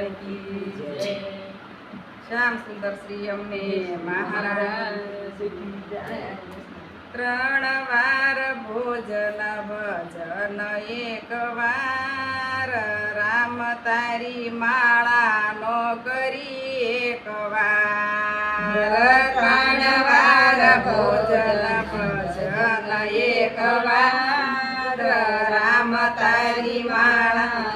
કી જય. શ્યામ સુંદર શ્રી અમને મહારાજ. ત્રણ વાર ભોજન ભજન એક વાર રામ તારી માળાનો કરી એક વાર ત્રણ વાર ભોજન ભજન એક વાર રામ તારી માળાને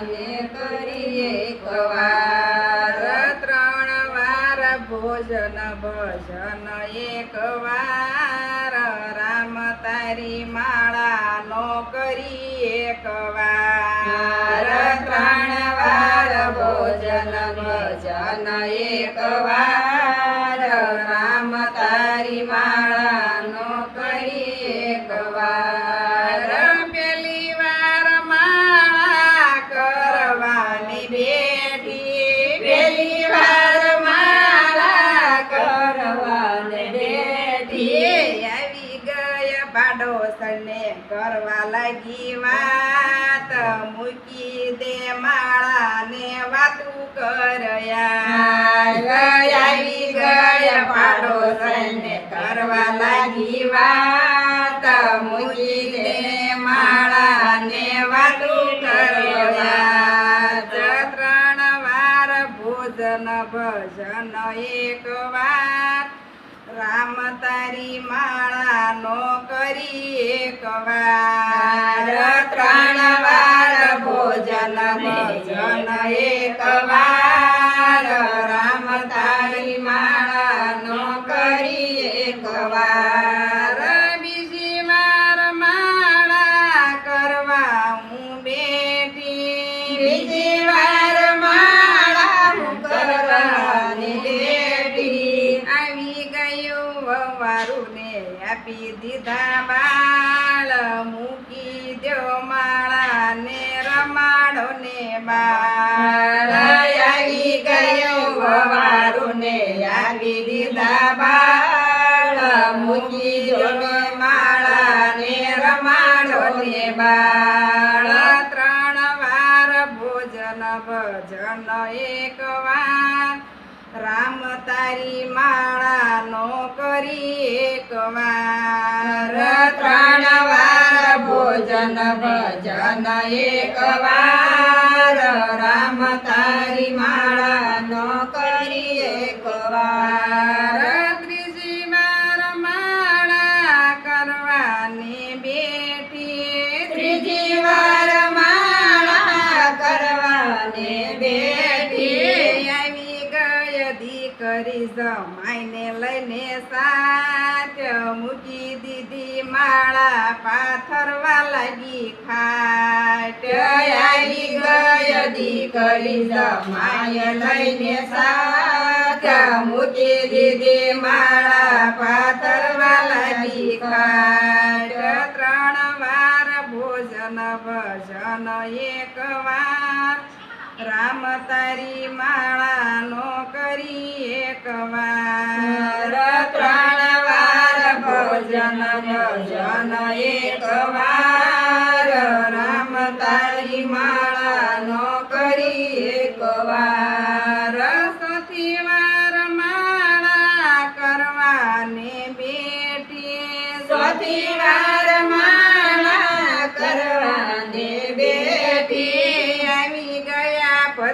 ભોજન ભજન એક વાર, રામ તારી માળાનો કરી એક વાર. ત્રણ વાર ભોજન ભજન એક વાર. પાડોશને કરવા લાગી વાત. મૂકી દે માળાને વાતું કર્યા આવી ગયા પાડોશને કરવા લાગી વાત. મૂકી દે વાતું કર્યા ત્રણ વાર ભોજન ભજન એક વાર. રામ તારી માળાનો કરી એક વાર ત્રણ વાર ભોજન ભજન એકવાર, રામ તારી માળાનો કરી એકવાર. બીજી વાર માળા કરવા હું બેઠી, બીજી વાર આપી દીધા બાળ, મૂકી દ્યો માળાને રમાડો ને બાળ. આવી ગયું ને આવી દીધા બાળ, મૂકી દ્યો ને માળાને રમાડો ને બાળ. ત્રણ વાર ભોજન, ભજન એક વાર. રામ તારી માળાનો કરી એક વાર ત્રણ વાર ભોજન ભજન એક વાર. રામ તારી માળાનો જમાઈને લઈને સાથ મૂકી દીધી માળા પાથરવા લાગી ખાટ. આવી ગય દીકરી માય લઈને સાથ મૂકી દીધી માળા પાથરવા લાગી ખાટ. ત્રણ વાર ભોજન ભજન એક વાર રામ તારી માળાનો કરી એક વાર. ત્રણ વાર ભોજન ભજન એક વાર. રામ તારી માળાનો કરી એક વાર. સતી વાર માળા કરવાને બેઠી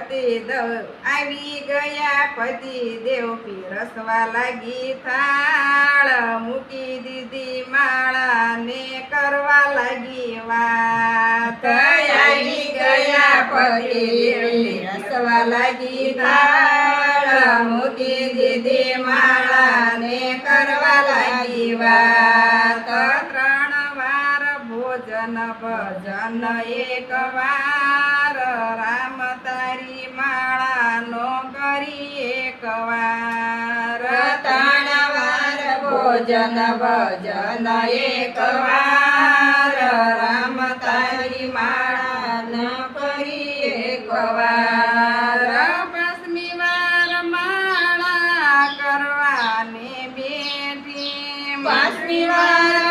પતિ દવ આવી ગયા. પતિ દેવ પીરસવા લાગી થાળ. મૂકી દીધી માળાને કરવા લાગી વાત. આવી ગયા. પતિ રસવા પીરસવા લાગી થાળ. મૂકી દીધી માળાને કરવા લાગી વાત. ત્રણ વાર ભોજન ભજન એક વાર. રામ તારી માળાનો કરી એક વાર. ત્રણ વાર ભોજન ભજન એક વાર. રામ તારી માળાનો કરી એક વાર. પાંચમી વાર માળા કરવાને બેઠી પશ્મી વાર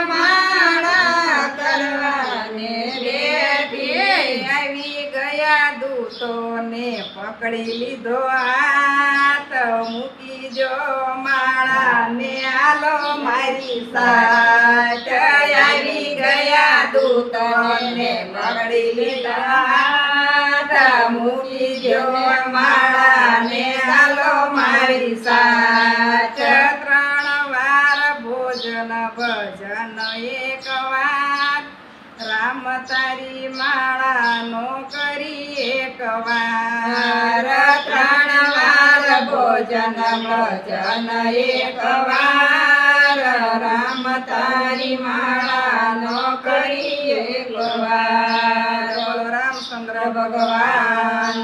પકડી પકડી લીધો હાથ મૂકી જો માળા ને આલો મારી સાથ આવી ગયા દૂત ને પકડી લીધા હાથ મૂકી જો માળા ને આલો મારી સાથ ત્રણ વાર ભોજન ભજન એક વાર રામ તારી માળાનો કરી એક વાર ત્રણ વાર ભોજન ભજન એકવાર રામ તારી માળાનો કરી એકવાર. રામચંદ્ર ભગવાન